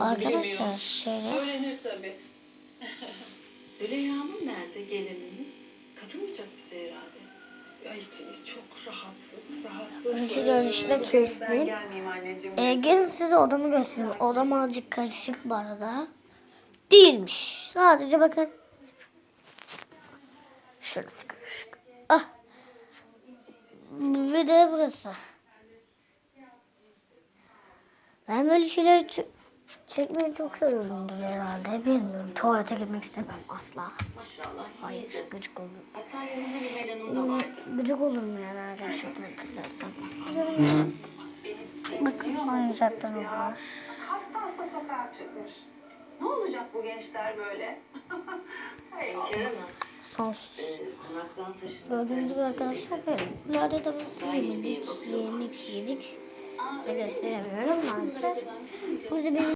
Arkadaşlar şöyle. Öğrenir tabii. Züleyha'nın nerede gelininiz? Katılmayacak bize herhalde. Ay çok rahatsız, rahatsız. Şurada işte Ben kestim. gelmeyeyim anneciğim. Ee, gelin size odamı göstereyim. Odam azıcık karışık bu arada. Değilmiş. Sadece bakın. Şurası karışık. Ah. Bir de burası. Ben böyle şeyler çekmeyi çok seviyorumdur herhalde. Bilmiyorum. Tuvalete gitmek istemem asla. Maşallah. Hayır, gıcık olurum. Vardı. Gıcık olurum yani arkadaşlar. hatırlarsam. Bakın oyuncaklarım var. Hasta hasta sokağa çıkmış. Ne olacak bu gençler böyle? Hay Allah. Kerem Hanım, Sonsuz. e, taşındık. Gördüğünüz gibi arkadaşlar böyle. Bunlarda da biz yemedik. Yemek yedik. Size gösteremiyorum maalesef. Burada benim